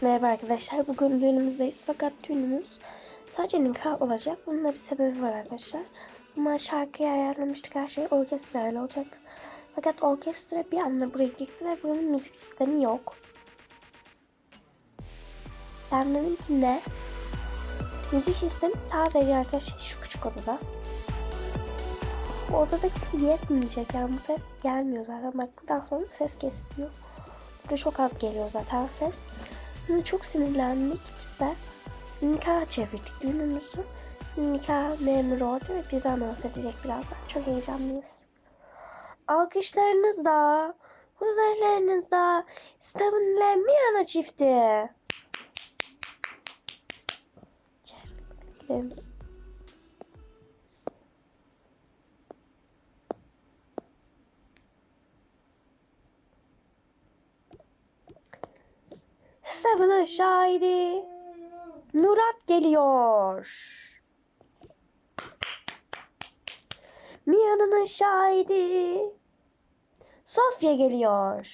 Merhaba arkadaşlar. Bugün düğünümüzdeyiz fakat düğünümüz sadece nikah olacak. Bunun da bir sebebi var arkadaşlar. Ama şarkıyı ayarlamıştık. Her şey orkestrayla olacak. Fakat orkestra bir anda buraya gitti ve bunun müzik sistemi yok. Ben dedim ki ne? Müzik sistemi sadece arkadaşlar şu küçük odada. Bu odadaki yetmeyecek yani bu ses gelmiyor zaten. Bak buradan sonra ses kesiliyor. Burada çok az geliyor zaten ses. Şimdi çok sinirlendik biz de. Nikah çevirdik düğünümüzü. Nikah memuru oldu ve bize anons birazdan. Çok heyecanlıyız. Alkışlarınızla, huzurlarınızda Steven ile Miana çifti. Gidelim. Steven'ın şahidi Murat geliyor. Mia'nın şahidi Sofya geliyor.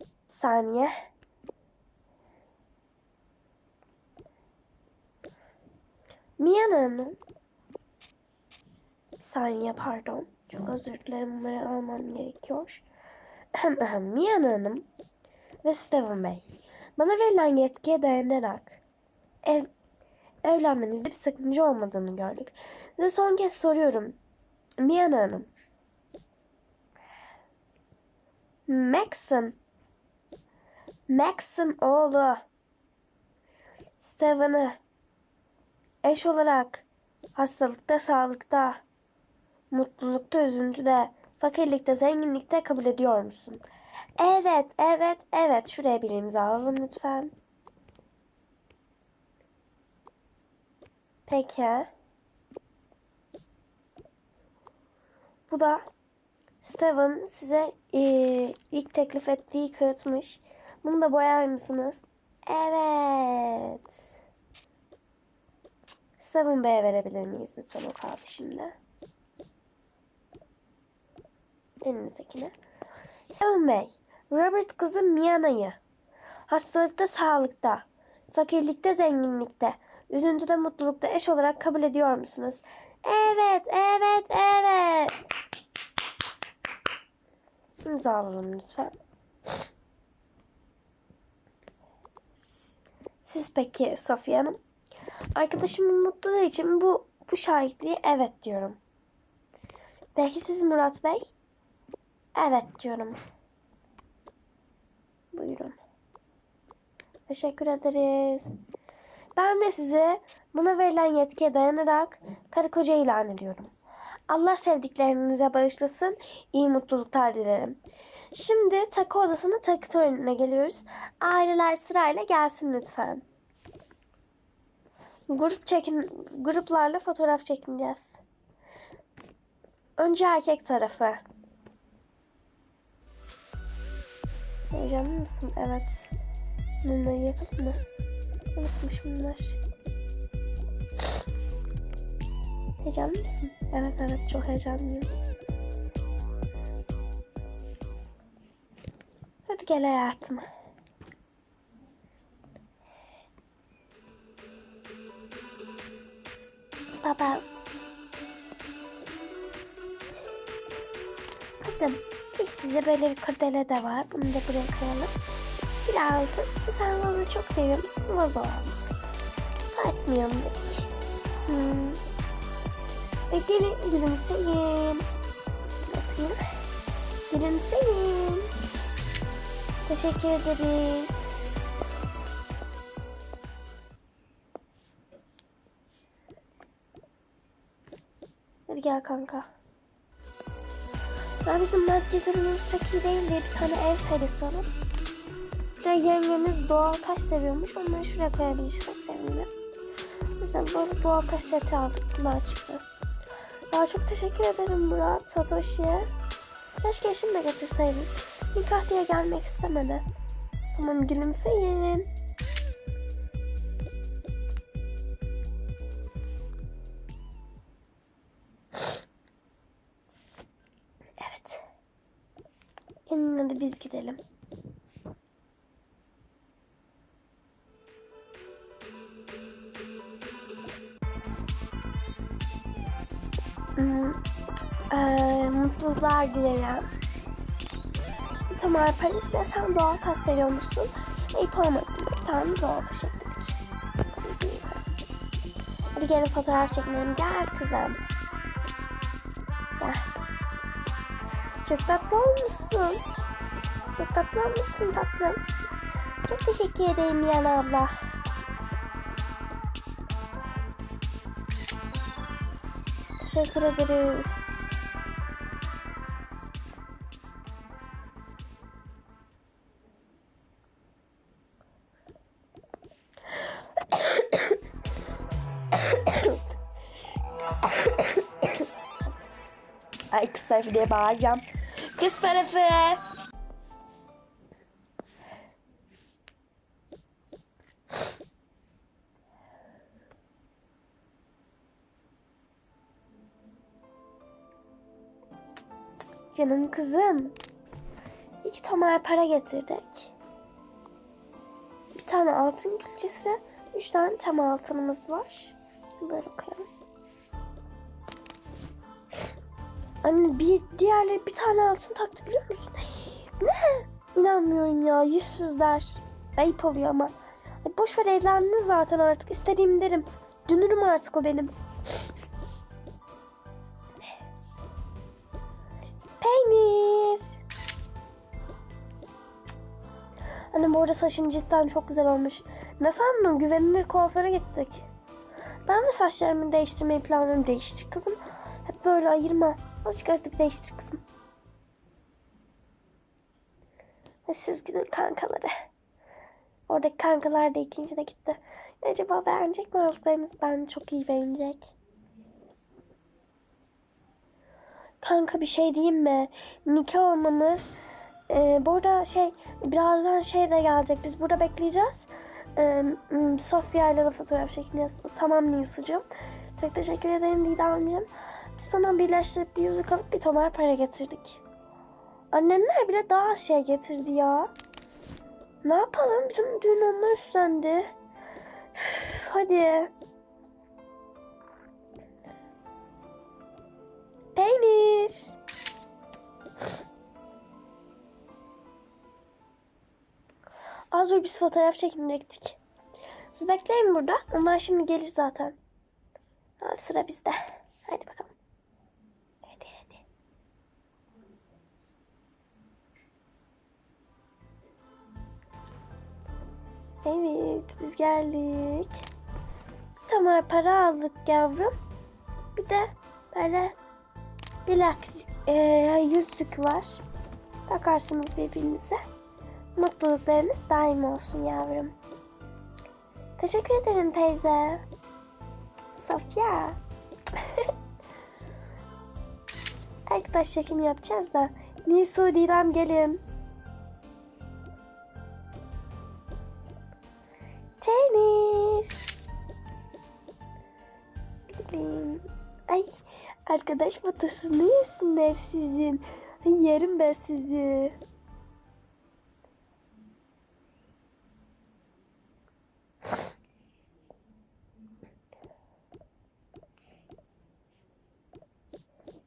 Bir saniye. Mia'nın saniye pardon. Çok özür dilerim bunları almam gerekiyor. Miana Hanım ve Steven Bey. Bana verilen yetkiye dayanarak ev, evlenmenizde bir sakınca olmadığını gördük. Size son kez soruyorum. Miana Hanım. Max'ın Max'ın oğlu Steven'ı eş olarak hastalıkta, sağlıkta, mutlulukta, üzüntüde, fakirlikte, zenginlikte kabul ediyor musun? Evet, evet, evet. Şuraya bir imza alalım lütfen. Peki. Bu da Steven size e, ilk teklif ettiği kağıtmış. Bunu da boyar mısınız? Evet. Steven Bey'e verebilir miyiz lütfen o kağıdı şimdi? Elinizdekine. Steven Bey, Robert kızı Miana'yı hastalıkta, sağlıkta, fakirlikte, zenginlikte, üzüntüde, mutlulukta eş olarak kabul ediyor musunuz? Evet, evet, evet. İmza alalım lütfen. Siz peki Sofya Hanım? Arkadaşımın mutluluğu için bu bu şahitliği evet diyorum. Peki siz Murat Bey? Evet diyorum. Buyurun. Teşekkür ederiz. Ben de size buna verilen yetkiye dayanarak karı koca ilan ediyorum. Allah sevdiklerinize bağışlasın. İyi mutluluklar dilerim. Şimdi takı odasının takı törenine geliyoruz. Aileler sırayla gelsin lütfen. Grup çekin, gruplarla fotoğraf çekineceğiz. Önce erkek tarafı. Heyecanlı mısın? Evet. Bunları yapalım mı? Unutmuş bunlar. Heyecanlı mısın? Evet evet çok heyecanlıyım. Hadi gel hayatım. Baba. Kızım biz size böyle bir kurdele de var. Bunu da buraya koyalım. Bir altın. Sen vazo çok seviyormuşsun. Vazo aldık. Artmayalım dedik. Hmm. E, gelin gülümseyin. Atayım. Gülümseyin. Teşekkür ederiz. Hadi gel kanka. Ya bizim maddi durumumuz pek iyi değil diye bir tane ev perisi alıp de yengemiz doğal taş seviyormuş. Onları şuraya koyabilirsek sevinirim. O yüzden böyle doğal taş seti aldık. Bunlar çıktı. Ya çok teşekkür ederim Murat, Satoshi'ye. Keşke eşim de götürseydim. Nikah diye gelmek istemedi. Tamam gülümseyin. Zaman da biz gidelim. Hmm, eee, mutluluklar dilerim. Tamam Paris de sen doğal taş seviyormuşsun. İp olmasın tane doğal taş ekledik. Hadi gelin fotoğraf çekelim. Gel kızım. Gel. Çok tatlı olmuşsun. Çok tatlı olmuşsun tatlım. Çok teşekkür ederim Yan abla. Teşekkür ederiz. Ay kız tarafı diye bağıracağım. Kız tarafı. Canım kızım. İki tomar para getirdik. Bir tane altın külçesi, üç tane tam altınımız var. Böyle koyalım. Anne bir diğerleri bir tane altın taktı biliyor musun? Ne? İnanmıyorum ya yüzsüzler. Ayıp oluyor ama. Ay boş ver evlendin zaten artık istediğim derim. Dünürüm artık o benim. Peynir. Anne bu arada saçın cidden çok güzel olmuş. Ne sandın? Güvenilir kuaföre gittik. Ben de saçlarımı değiştirmeyi planlıyorum. Değiştir kızım. Hep böyle ayırma. Arada bir değiştir kızım. Hadi siz gidin kankaları. Oradaki kankalar da ikinci de gitti. Acaba beğenecek mi aldıklarımız? Ben çok iyi beğenecek. Kanka bir şey diyeyim mi? Nikah olmamız. Ee, burada şey birazdan şey de gelecek. Biz burada bekleyeceğiz. M, Sofya ile de fotoğraf çekeceğiz. Tamam Nisucuğum. Çok teşekkür ederim Didemciğim. Biz sana birleştirip bir yüzük alıp bir tomar para getirdik. Annenler bile daha az şey getirdi ya. Ne yapalım? Bütün düğün onlar üstlendi. Üf, hadi. Peynir. Az dur biz fotoğraf çekmeyecektik. Siz bekleyin burada. Onlar şimdi gelir zaten. Sıra bizde. Hadi bakalım. Evet biz geldik. Bir tamar para aldık yavrum. Bir de böyle bilak e, yüzük var. Bakarsınız birbirinize. Mutluluklarınız daim olsun yavrum. Teşekkür ederim teyze. Sofya. Arkadaş çekim yapacağız da. Nisu Didem gelin. Arkadaş fotosunu yesinler sizin. Yerim ben sizi.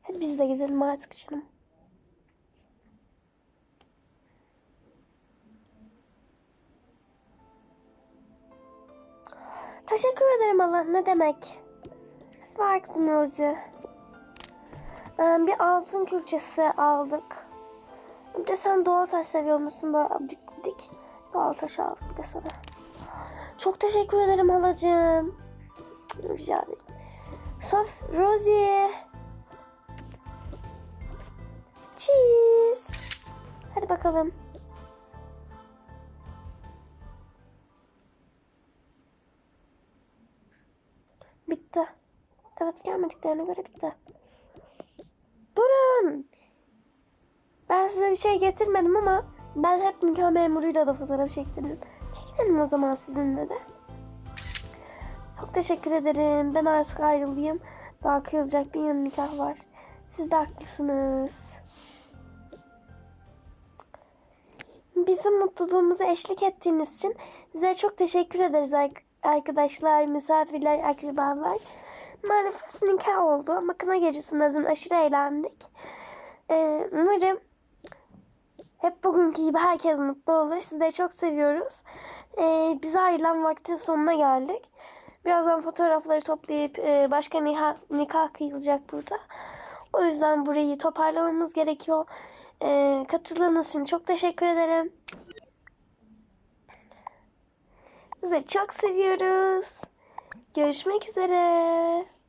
Hadi biz de gidelim artık canım. Teşekkür ederim Allah. Ne demek? Var kızım Rosie. Ee, bir altın külçesi aldık. Bir de sen doğal taş seviyor musun? Böyle abdik abdik. Doğal taş aldık bir de sana. Çok teşekkür ederim halacığım. Rica ederim. Sof, Rosie. Cheese. Hadi bakalım. Bitti. Evet gelmediklerine göre bitti. Durun. Ben size bir şey getirmedim ama ben hep nikah memuruyla da fotoğraf çektirdim. Çekinelim o zaman sizinle de. Çok teşekkür ederim. Ben artık ayrılayım. Daha kıyılacak bir yıl nikah var. Siz de haklısınız. bizim mutluluğumuza eşlik ettiğiniz için size çok teşekkür ederiz ar- arkadaşlar, misafirler, akrabalar. Maalesef nikah oldu ama gecesinde dün aşırı eğlendik. Ee, umarım hep bugünkü gibi herkes mutlu olur. Sizleri çok seviyoruz. Ee, bize ayrılan vaktin sonuna geldik. Birazdan fotoğrafları toplayıp e, başka nikah, nikah kıyılacak burada. O yüzden burayı toparlamamız gerekiyor. Ee, katıldığınız için çok teşekkür ederim. Sizleri çok seviyoruz. Görüşmek üzere.